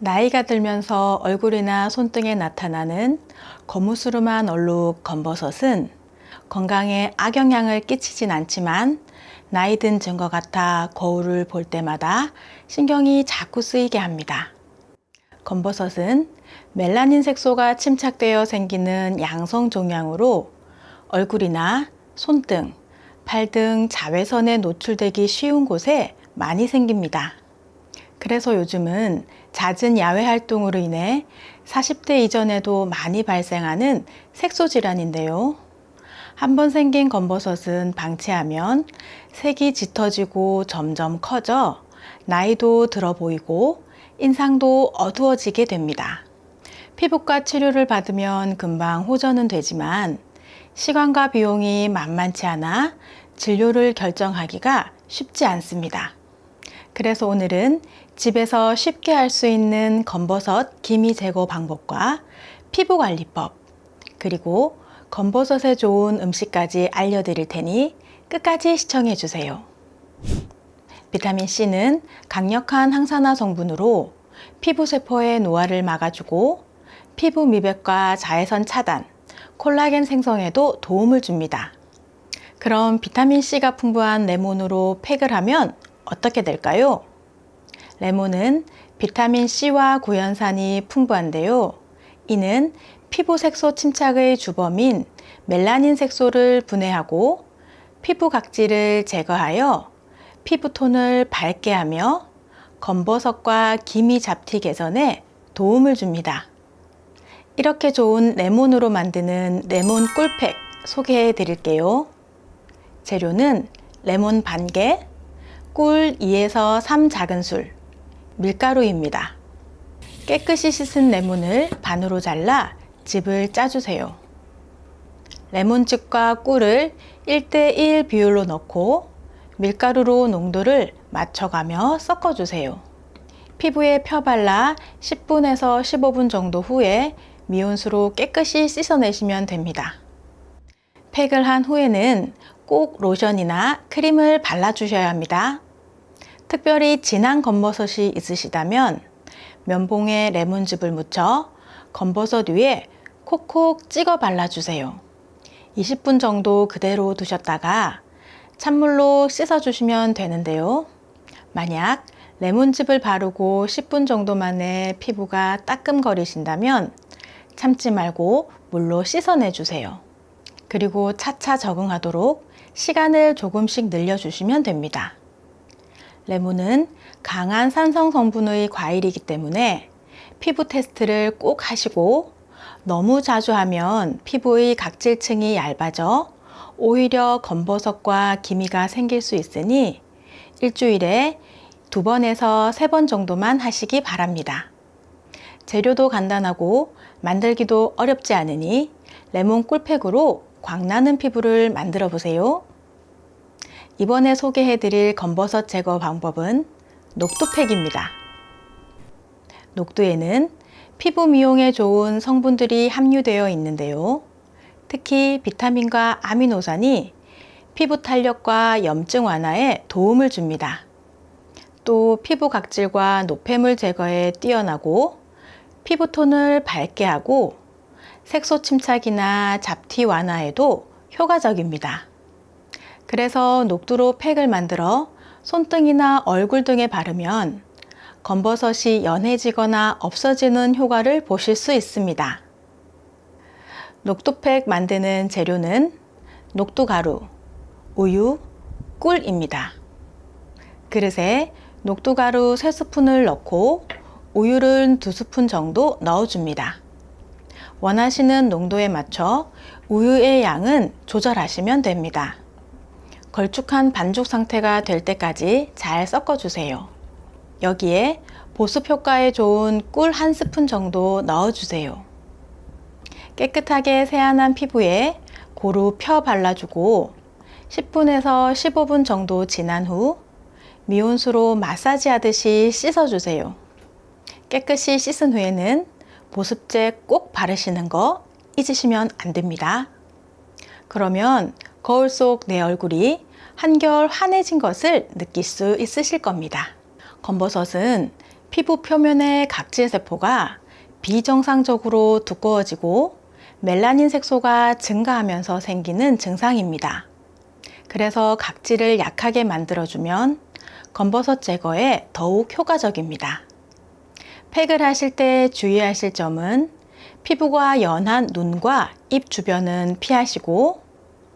나이가 들면서 얼굴이나 손등에 나타나는 거무스름한 얼룩 검버섯은 건강에 악영향을 끼치진 않지만 나이 든 증거 같아 거울을 볼 때마다 신경이 자꾸 쓰이게 합니다. 검버섯은 멜라닌 색소가 침착되어 생기는 양성 종양으로 얼굴이나 손등, 팔 등 자외선에 노출되기 쉬운 곳에 많이 생깁니다. 그래서 요즘은 잦은 야외 활동으로 인해 40대 이전에도 많이 발생하는 색소 질환인데요. 한번 생긴 검버섯은 방치하면 색이 짙어지고 점점 커져 나이도 들어 보이고 인상도 어두워지게 됩니다. 피부과 치료를 받으면 금방 호전은 되지만 시간과 비용이 만만치 않아 진료를 결정하기가 쉽지 않습니다. 그래서 오늘은 집에서 쉽게 할 수 있는 검버섯 기미 제거 방법과 피부 관리법, 그리고 검버섯에 좋은 음식까지 알려드릴 테니 끝까지 시청해 주세요. 비타민 C는 강력한 항산화 성분으로 피부 세포의 노화를 막아주고 피부 미백과 자외선 차단, 콜라겐 생성에도 도움을 줍니다. 그럼 비타민 C가 풍부한 레몬으로 팩을 하면 어떻게 될까요? 레몬은 비타민 C와 구연산이 풍부한데요. 이는 피부 색소 침착의 주범인 멜라닌 색소를 분해하고 피부 각질을 제거하여 피부톤을 밝게 하며 검버섯과 기미 잡티 개선에 도움을 줍니다. 이렇게 좋은 레몬으로 만드는 레몬 꿀팩 소개해 드릴게요. 재료는 레몬 반 개, 꿀 2에서 3 작은술, 밀가루입니다. 깨끗이 씻은 레몬을 반으로 잘라 즙을 짜주세요. 레몬즙과 꿀을 1대1 비율로 넣고 밀가루로 농도를 맞춰가며 섞어주세요. 피부에 펴발라 10분에서 15분 정도 후에 미온수로 깨끗이 씻어내시면 됩니다. 팩을 한 후에는 꼭 로션이나 크림을 발라주셔야 합니다. 특별히 진한 검버섯이 있으시다면 면봉에 레몬즙을 묻혀 검버섯 위에 콕콕 찍어 발라주세요. 20분 정도 그대로 두셨다가 찬물로 씻어주시면 되는데요. 만약 레몬즙을 바르고 10분 정도 만에 피부가 따끔거리신다면 참지 말고 물로 씻어내 주세요. 그리고 차차 적응하도록 시간을 조금씩 늘려주시면 됩니다. 레몬은 강한 산성 성분의 과일이기 때문에 피부 테스트를 꼭 하시고 너무 자주 하면 피부의 각질층이 얇아져 오히려 검버섯과 기미가 생길 수 있으니 일주일에 두 번에서 세 번 정도만 하시기 바랍니다. 재료도 간단하고 만들기도 어렵지 않으니 레몬 꿀팩으로 광나는 피부를 만들어 보세요. 이번에 소개해 드릴 검버섯 제거 방법은 녹두팩입니다. 녹두에는 피부 미용에 좋은 성분들이 함유되어 있는데요. 특히 비타민과 아미노산이 피부 탄력과 염증 완화에 도움을 줍니다. 또 피부 각질과 노폐물 제거에 뛰어나고 피부톤을 밝게 하고 색소 침착이나 잡티 완화에도 효과적입니다. 그래서 녹두로 팩을 만들어 손등이나 얼굴 등에 바르면 검버섯이 연해지거나 없어지는 효과를 보실 수 있습니다. 녹두팩 만드는 재료는 녹두가루, 우유, 꿀입니다. 그릇에 녹두가루 3스푼을 넣고 우유를 2스푼 정도 넣어줍니다. 원하시는 농도에 맞춰 우유의 양은 조절하시면 됩니다. 걸쭉한 반죽 상태가 될 때까지 잘 섞어주세요. 여기에 보습 효과에 좋은 꿀 한 스푼 정도 넣어주세요. 깨끗하게 세안한 피부에 고루 펴 발라주고 10분에서 15분 정도 지난 후 미온수로 마사지 하듯이 씻어주세요. 깨끗이 씻은 후에는 보습제 꼭 바르시는 거 잊으시면 안 됩니다. 그러면 거울 속 내 얼굴이 한결 환해진 것을 느낄 수 있으실 겁니다. 검버섯은 피부 표면의 각질 세포가 비정상적으로 두꺼워지고 멜라닌 색소가 증가하면서 생기는 증상입니다. 그래서 각질을 약하게 만들어주면 검버섯 제거에 더욱 효과적입니다. 팩을 하실 때 주의하실 점은 피부가 연한 눈과 입 주변은 피하시고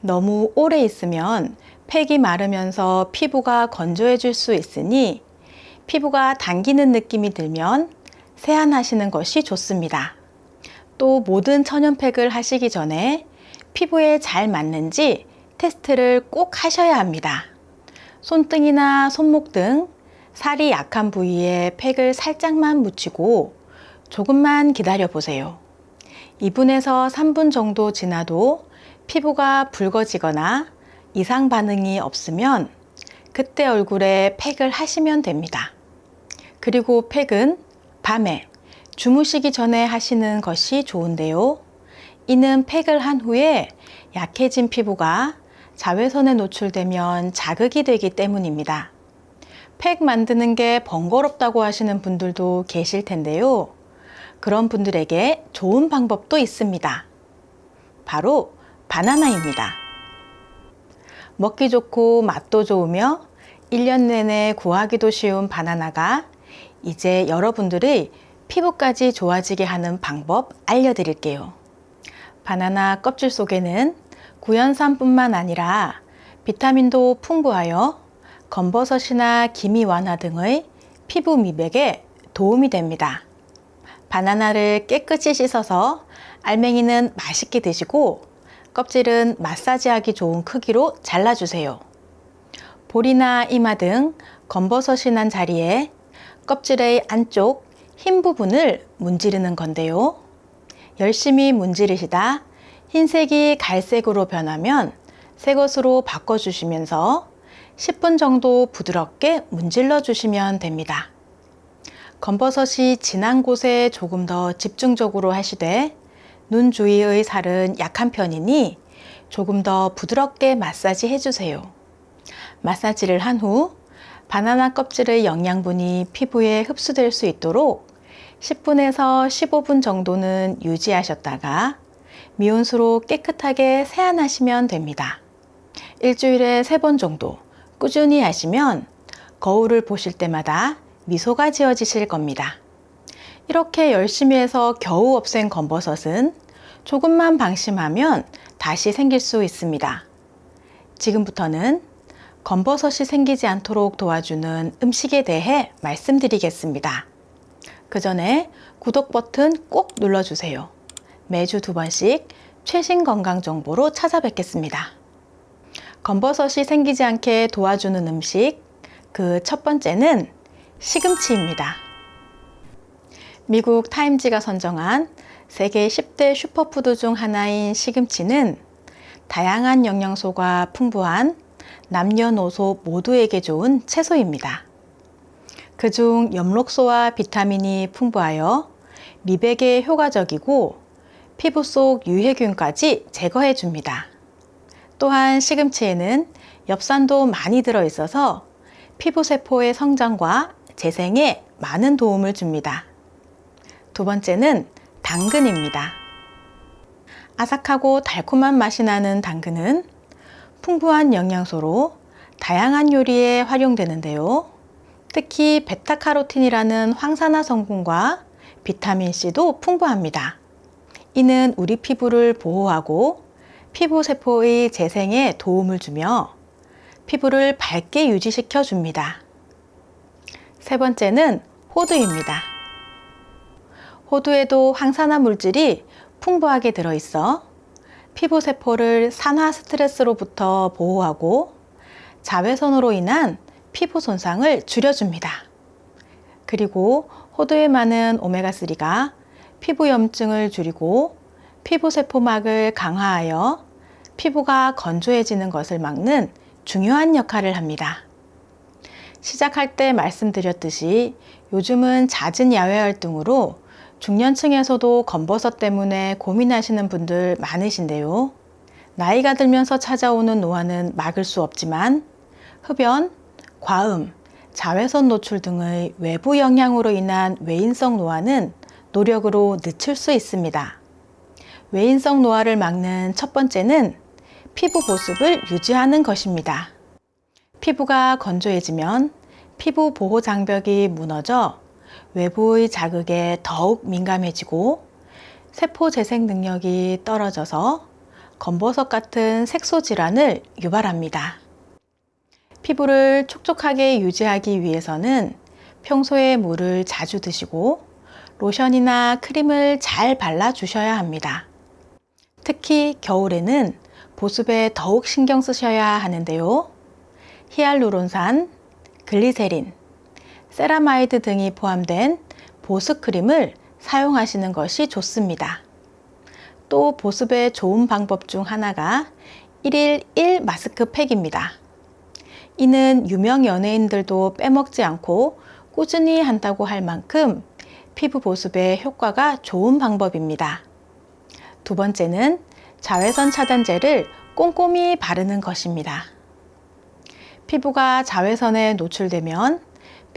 너무 오래 있으면 팩이 마르면서 피부가 건조해질 수 있으니 피부가 당기는 느낌이 들면 세안하시는 것이 좋습니다. 또 모든 천연팩을 하시기 전에 피부에 잘 맞는지 테스트를 꼭 하셔야 합니다. 손등이나 손목 등 살이 약한 부위에 팩을 살짝만 묻히고 조금만 기다려 보세요. 2분에서 3분 정도 지나도 피부가 붉어지거나 이상 반응이 없으면 그때 얼굴에 팩을 하시면 됩니다. 그리고 팩은 밤에 주무시기 전에 하시는 것이 좋은데요. 이는 팩을 한 후에 약해진 피부가 자외선에 노출되면 자극이 되기 때문입니다. 팩 만드는 게 번거롭다고 하시는 분들도 계실 텐데요. 그런 분들에게 좋은 방법도 있습니다. 바로 바나나입니다. 먹기 좋고 맛도 좋으며 1년 내내 구하기도 쉬운 바나나가 이제 여러분들의 피부까지 좋아지게 하는 방법 알려드릴게요. 바나나 껍질 속에는 구연산뿐만 아니라 비타민도 풍부하여 검버섯이나 기미 완화 등의 피부 미백에 도움이 됩니다. 바나나를 깨끗이 씻어서 알맹이는 맛있게 드시고 껍질은 마사지하기 좋은 크기로 잘라주세요. 볼이나 이마 등 검버섯이 난 자리에 껍질의 안쪽 흰 부분을 문지르는 건데요. 열심히 문지르시다 흰색이 갈색으로 변하면 새 것으로 바꿔주시면서 10분 정도 부드럽게 문질러 주시면 됩니다. 검버섯이 진한 곳에 조금 더 집중적으로 하시되 눈 주위의 살은 약한 편이니 조금 더 부드럽게 마사지 해주세요. 마사지를 한 후 바나나 껍질의 영양분이 피부에 흡수될 수 있도록 10분에서 15분 정도는 유지하셨다가 미온수로 깨끗하게 세안하시면 됩니다. 일주일에 3번 정도 꾸준히 하시면 거울을 보실 때마다 미소가 지어지실 겁니다. 이렇게 열심히 해서 겨우 없앤 검버섯은 조금만 방심하면 다시 생길 수 있습니다. 지금부터는 검버섯이 생기지 않도록 도와주는 음식에 대해 말씀드리겠습니다. 그 전에 구독 버튼 꼭 눌러주세요. 매주 두 번씩 최신 건강 정보로 찾아뵙겠습니다. 검버섯이 생기지 않게 도와주는 음식, 그 첫 번째는 시금치입니다. 미국 타임지가 선정한 세계 10대 슈퍼푸드 중 하나인 시금치는 다양한 영양소가 풍부한 남녀노소 모두에게 좋은 채소입니다. 그중 엽록소와 비타민이 풍부하여 미백에 효과적이고 피부 속 유해균까지 제거해 줍니다. 또한 시금치에는 엽산도 많이 들어 있어서 피부 세포의 성장과 재생에 많은 도움을 줍니다. 두 번째는 당근입니다. 아삭하고 달콤한 맛이 나는 당근은 풍부한 영양소로 다양한 요리에 활용되는데요. 특히 베타카로틴이라는 황산화 성분과 비타민C도 풍부합니다. 이는 우리 피부를 보호하고 피부 세포의 재생에 도움을 주며 피부를 밝게 유지시켜 줍니다. 세 번째는 호두입니다. 호두에도 항산화 물질이 풍부하게 들어있어 피부 세포를 산화 스트레스로부터 보호하고 자외선으로 인한 피부 손상을 줄여줍니다. 그리고 호두에 많은 오메가3가 피부 염증을 줄이고 피부 세포막을 강화하여 피부가 건조해지는 것을 막는 중요한 역할을 합니다. 시작할 때 말씀드렸듯이 요즘은 잦은 야외 활동으로 중년층에서도 검버섯 때문에 고민하시는 분들 많으신데요. 나이가 들면서 찾아오는 노화는 막을 수 없지만 흡연, 과음, 자외선 노출 등의 외부 영향으로 인한 외인성 노화는 노력으로 늦출 수 있습니다. 외인성 노화를 막는 첫 번째는 피부 보습을 유지하는 것입니다. 피부가 건조해지면 피부 보호 장벽이 무너져 외부의 자극에 더욱 민감해지고 세포 재생 능력이 떨어져서 검버섯 같은 색소 질환을 유발합니다. 피부를 촉촉하게 유지하기 위해서는 평소에 물을 자주 드시고 로션이나 크림을 잘 발라 주셔야 합니다. 특히 겨울에는 보습에 더욱 신경 쓰셔야 하는데요. 히알루론산, 글리세린, 세라마이드 등이 포함된 보습 크림을 사용하시는 것이 좋습니다. 또 보습에 좋은 방법 중 하나가 1일 1 마스크팩입니다. 이는 유명 연예인들도 빼먹지 않고 꾸준히 한다고 할 만큼 피부 보습에 효과가 좋은 방법입니다. 두 번째는 자외선 차단제를 꼼꼼히 바르는 것입니다. 피부가 자외선에 노출되면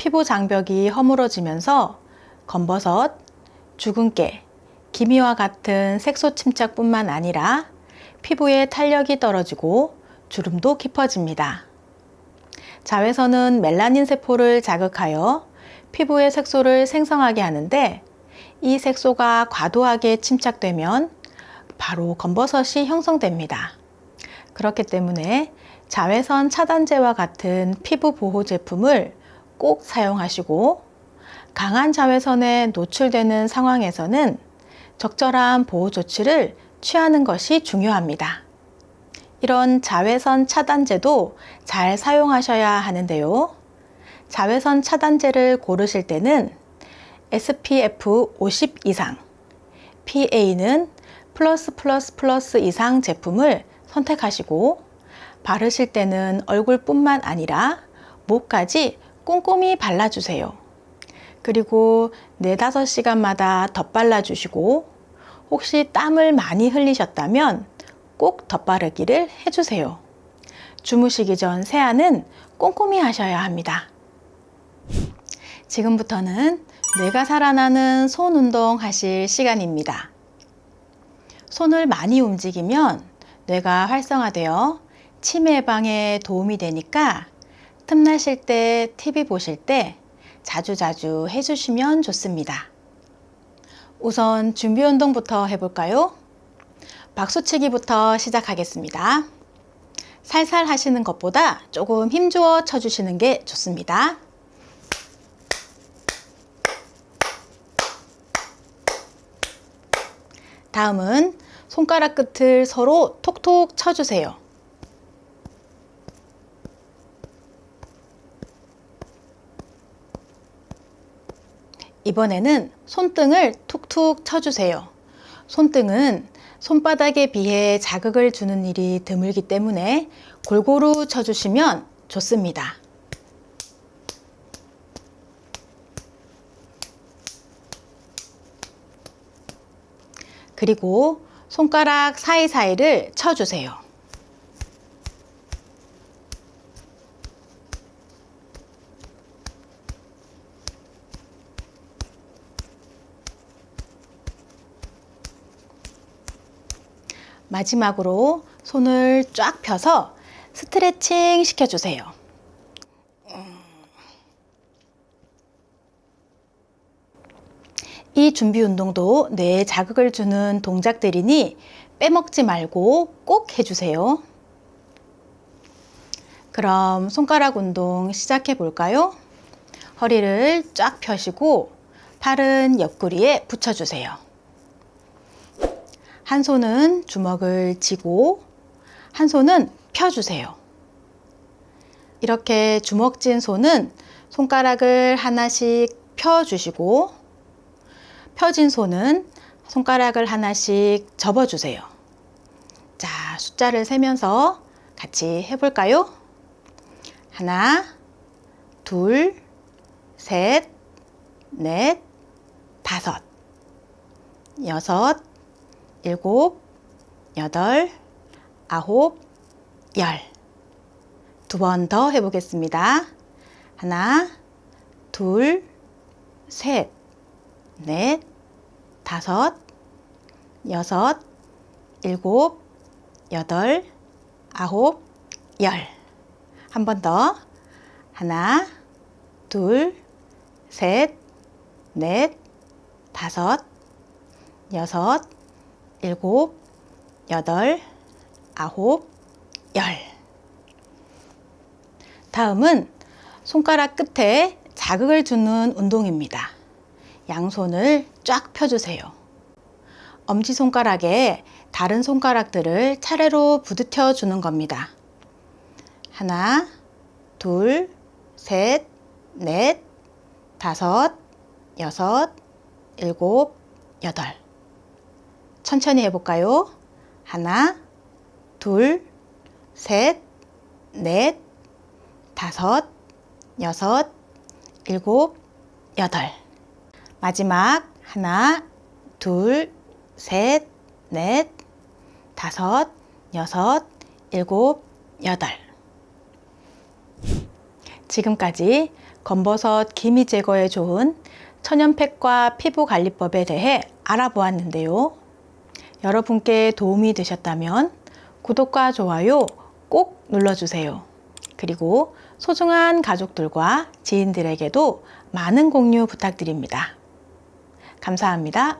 피부 장벽이 허물어지면서 검버섯, 주근깨, 기미와 같은 색소 침착뿐만 아니라 피부의 탄력이 떨어지고 주름도 깊어집니다. 자외선은 멜라닌 세포를 자극하여 피부의 색소를 생성하게 하는데 이 색소가 과도하게 침착되면 바로 검버섯이 형성됩니다. 그렇기 때문에 자외선 차단제와 같은 피부 보호 제품을 꼭 사용하시고 강한 자외선에 노출되는 상황에서는 적절한 보호 조치를 취하는 것이 중요합니다. 이런 자외선 차단제도 잘 사용하셔야 하는데요. 자외선 차단제를 고르실 때는 SPF 50 이상, PA는 플러스 플러스 플러스 이상 제품을 선택하시고 바르실 때는 얼굴뿐만 아니라 목까지 꼼꼼히 발라주세요. 그리고 4, 5시간마다 덧발라주시고 혹시 땀을 많이 흘리셨다면 꼭 덧바르기를 해주세요. 주무시기 전 세안은 꼼꼼히 하셔야 합니다. 지금부터는 뇌가 살아나는 손 운동 하실 시간입니다. 손을 많이 움직이면 뇌가 활성화되어 치매 예방에 도움이 되니까 틈나실 때, TV 보실 때 자주자주 해주시면 좋습니다. 우선 준비 운동부터 해볼까요? 박수치기부터 시작하겠습니다. 살살 하시는 것보다 조금 힘주어 쳐주시는 게 좋습니다. 다음은 손가락 끝을 서로 톡톡 쳐주세요. 이번에는 손등을 툭툭 쳐주세요. 손등은 손바닥에 비해 자극을 주는 일이 드물기 때문에 골고루 쳐주시면 좋습니다. 그리고 손가락 사이사이를 쳐주세요. 마지막으로 손을 쫙 펴서 스트레칭 시켜주세요. 이 준비 운동도 뇌에 자극을 주는 동작들이니 빼먹지 말고 꼭 해주세요. 그럼 손가락 운동 시작해 볼까요? 허리를 쫙 펴시고 팔은 옆구리에 붙여주세요. 한 손은 주먹을 쥐고 한 손은 펴주세요. 이렇게 주먹 쥔 손은 손가락을 하나씩 펴주시고 펴진 손은 손가락을 하나씩 접어주세요. 자, 숫자를 세면서 같이 해볼까요? 하나, 둘, 셋, 넷, 다섯, 여섯, 일곱, 여덟, 아홉, 열. 두 번 더 해보겠습니다. 하나, 둘, 셋, 넷, 다섯, 여섯, 일곱, 여덟, 아홉, 열. 한 번 더. 하나, 둘, 셋, 넷, 다섯, 여섯, 일곱, 여덟, 아홉, 열. 다음은 손가락 끝에 자극을 주는 운동입니다. 양손을 쫙 펴주세요. 엄지손가락에 다른 손가락들을 차례로 부딪혀 주는 겁니다. 하나, 둘, 셋, 넷, 다섯, 여섯, 일곱, 여덟. 천천히 해볼까요? 하나, 둘, 셋, 넷, 다섯, 여섯, 일곱, 여덟. 마지막 하나, 둘, 셋, 넷, 다섯, 여섯, 일곱, 여덟. 지금까지 검버섯 기미 제거에 좋은 천연팩과 피부 관리법에 대해 알아보았는데요. 여러분께 도움이 되셨다면 구독과 좋아요 꼭 눌러주세요. 그리고 소중한 가족들과 지인들에게도 많은 공유 부탁드립니다. 감사합니다.